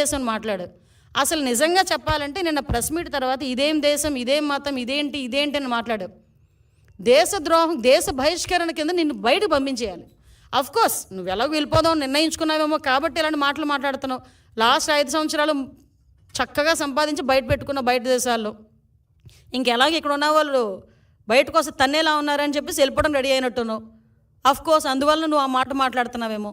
దేశం మాట్లాడు అసలు నిజంగా చెప్పాలంటే నిన్న ప్రెస్ మీట్ తర్వాత ఇదేం దేశం ఇదేం మతం ఇదేంటి ఇదేంటి అని మాట్లాడు దేశద్రోహం దేశ బహిష్కరణ కింద నిన్ను బయటకు పంపించేయాలి. అఫ్ కోర్స్ నువ్వు ఎలాగో వెళ్ళిపోదావు నిర్ణయించుకున్నావేమో కాబట్టి ఇలాంటి మాటలు మాట్లాడుతున్నావు. లాస్ట్ ఐదు సంవత్సరాలు చక్కగా సంపాదించి బయట పెట్టుకున్న బయట దేశాల్లో. ఇంకెలాగ ఇక్కడ ఉన్న వాళ్ళు బయటకు వస్తే తన్నేలా ఉన్నారని చెప్పేసి వెళ్ళిపోవడం రెడీ అయినట్టున్నావు. అఫ్ కోర్స్ అందువల్ల నువ్వు ఆ మాట మాట్లాడుతున్నావేమో.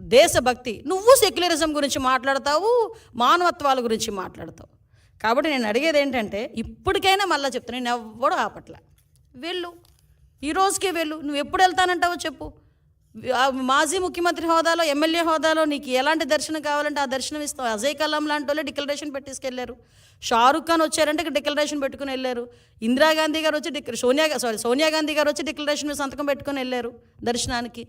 దేశభక్తి. నువ్వు సెక్యులరిజం గురించి మాట్లాడతావు మానవత్వాల గురించి మాట్లాడతావు. కాబట్టి నేను అడిగేది ఏంటంటే ఇప్పటికైనా మళ్ళీ చెప్తాను నేను ఎవ్వడూ ఆపట్లే. వెళ్ళు. ఈ రోజుకే వెళ్ళు. నువ్వు ఎప్పుడు వెళ్తానంటావో చెప్పు. మాజీ ముఖ్యమంత్రి హోదాలో ఎమ్మెల్యే హోదాలో నీకు ఎలాంటి దర్శనం కావాలంటే ఆ దర్శనం ఇస్తావు. అజయ్ కలాం లాంటి వాళ్ళే డిక్లరేషన్ పెట్టేసుకెళ్ళారు షారుఖ్ ఖాన్ వచ్చారంటే ఇక్కడ డిక్లరేషన్ పెట్టుకుని వెళ్ళారు. ఇందిరాగాంధీ గారు వచ్చి డిక్ సోనియా సారీ సోనియా గాంధీ గారు వచ్చి డిక్లరేషన్ మీద సంతకం పెట్టుకుని వెళ్ళారు దర్శనానికి.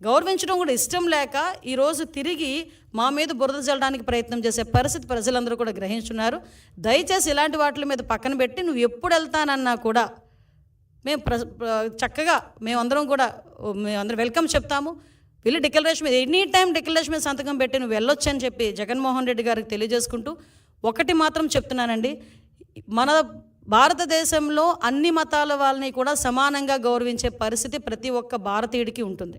గౌరవించడం కూడా ఇష్టం లేక ఈరోజు తిరిగి మా మీద బురద జల్లడానికి ప్రయత్నం చేసే పరిస్థితి ప్రజలందరూ కూడా గ్రహించున్నారు. దయచేసి ఇలాంటి వాటి మీద పక్కన పెట్టి నువ్వు ఎప్పుడు వెళ్తానన్నా కూడా మేము ప్ర చక్కగా మేమందరం కూడా మేమందరం వెల్కమ్ చెప్తాము. వెళ్ళి డిక్లరేషన్ మీద ఎనీ టైం డిక్లరేషన్ మీద సంతకం పెట్టి నువ్వు వెళ్ళొచ్చు అని చెప్పి జగన్మోహన్ రెడ్డి గారికి తెలియజేసుకుంటూ ఒకటి మాత్రం చెప్తున్నానండి. మన భారతదేశంలో అన్ని మతాల వాళ్ళని కూడా సమానంగా గౌరవించే పరిస్థితి ప్రతి ఒక్క భారతీయుడికి ఉంటుంది.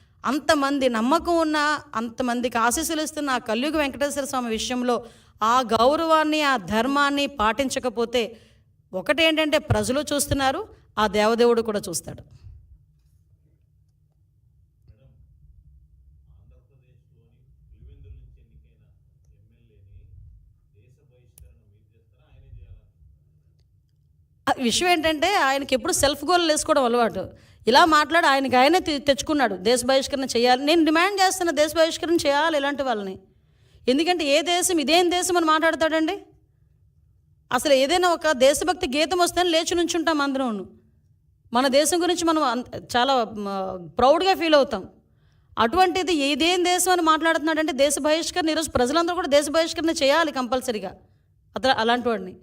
అంతమంది నమ్మకం ఉన్న అంతమందికి ఆశీస్సులు ఇస్తున్న ఆ కలియుగ వెంకటేశ్వర స్వామి విషయంలో ఆ గౌరవాన్ని ఆ ధర్మాన్ని పాటించకపోతే ఒకటేంటంటే ప్రజలు చూస్తున్నారు ఆ దేవదేవుడు కూడా చూస్తాడు. విషయం ఏంటంటే ఆయనకి ఎప్పుడు సెల్ఫ్ గోల్ వేసుకోవడం అలవాటు. ఇలా మాట్లాడి ఆయనకి ఆయనే తె- తెచ్చుకున్నాడు. దేశ బహిష్కరణ చేయాలి. నేను డిమాండ్ చేస్తున్న దేశ బహిష్కరణ చేయాలి ఇలాంటి వాళ్ళని. ఎందుకంటే ఏ దేశం ఇదేం దేశం అని మాట్లాడతాడండి? అసలు ఏదైనా ఒక దేశభక్తి గీతం వస్తే లేచి నుంచుంటాం అందరం. మన దేశం గురించి మనం అంత- చాలా ప్రౌడ్గా ఫీల్ అవుతాం. అటువంటిది ఏదేం దేశం అని మాట్లాడుతున్నాడంటే దేశ బహిష్కరణ ఈరోజు ప్రజలందరూ కూడా దేశ బహిష్కరణ చేయాలి కంపల్సరీగా. అతను అలాంటి వాడిని.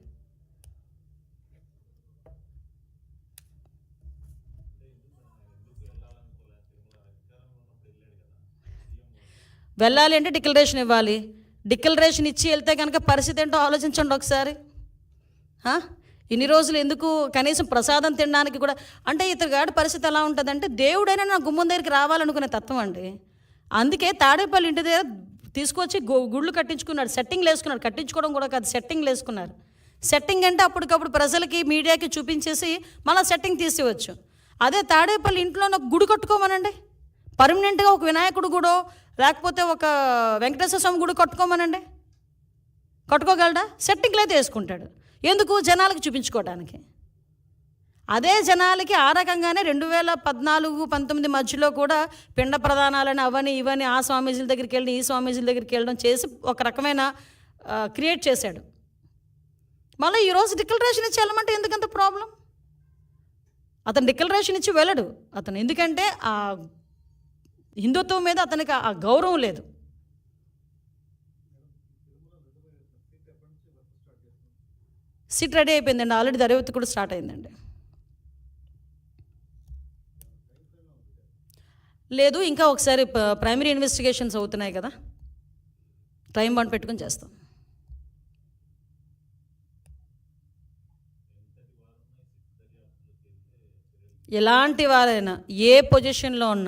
వెళ్ళాలి అంటే డిక్లరేషన్ ఇవ్వాలి. డిక్లరేషన్ ఇచ్చి వెళ్తే కనుక పరిస్థితి ఏంటో ఆలోచించండి ఒకసారి. ఇన్ని రోజులు ఎందుకు కనీసం ప్రసాదం తినడానికి కూడా అంటే ఇతరు గాడి పరిస్థితి ఎలా ఉంటుందంటే దేవుడైనా నా గుమ్మం దగ్గరికి రావాలనుకునే తత్వం అండి. అందుకే తాడేపల్లి ఇంటి దగ్గర తీసుకొచ్చి గుళ్ళు కట్టించుకున్నాడు. సెట్టింగ్లు వేసుకున్నాడు. కట్టించుకోవడం కూడా కాదు సెట్టింగ్లు వేసుకున్నారు. సెట్టింగ్ అంటే అప్పటికప్పుడు ప్రజలకి మీడియాకి చూపించేసి మళ్ళీ సెట్టింగ్ తీసేవచ్చు అదే తాడేపల్లి ఇంట్లో నాకు గుడి కట్టుకోమనండి. పర్మనెంట్గా ఒక వినాయకుడు గుడో లేకపోతే ఒక వెంకటేశ్వర స్వామి గుడి కట్టుకోమనండి. కట్టుకోగలడా? సెట్టింగ్లు అయితే వేసుకుంటాడు. ఎందుకు? జనాలకు చూపించుకోవడానికి. అదే జనాలకి ఆ రకంగానే రెండు వేల పద్నాలుగు పంతొమ్మిది మధ్యలో కూడా పిండ ప్రధానాలని అవని ఇవని ఆ స్వామీజీల దగ్గరికి వెళ్ళి ఈ స్వామీజీల దగ్గరికి వెళ్ళడం చేసి ఒక రకమైన క్రియేట్ చేశాడు. మళ్ళీ ఈరోజు డిక్లరేషన్ ఇచ్చి వెళ్ళమంటే ఎందుకంత ప్రాబ్లం అతను డిక్లరేషన్ ఇచ్చి వెళ్ళడు. అతను ఎందుకంటే ఆ హిందుత్వం మీద అతనికి ఆ గౌరవం లేదు. సిట్ రెడీ అయిపోయిందండి ఆల్రెడీ దర్యాప్తు కూడా స్టార్ట్ అయిందండి. లేదు ఇంకా ఒకసారి ప్రైమరీ ఇన్వెస్టిగేషన్స్ అవుతున్నాయి కదా. టైం బాండ్ పెట్టుకొని చేస్తాం. ఎలాంటి వారైనా ఏ పొజిషన్లో ఉన్నా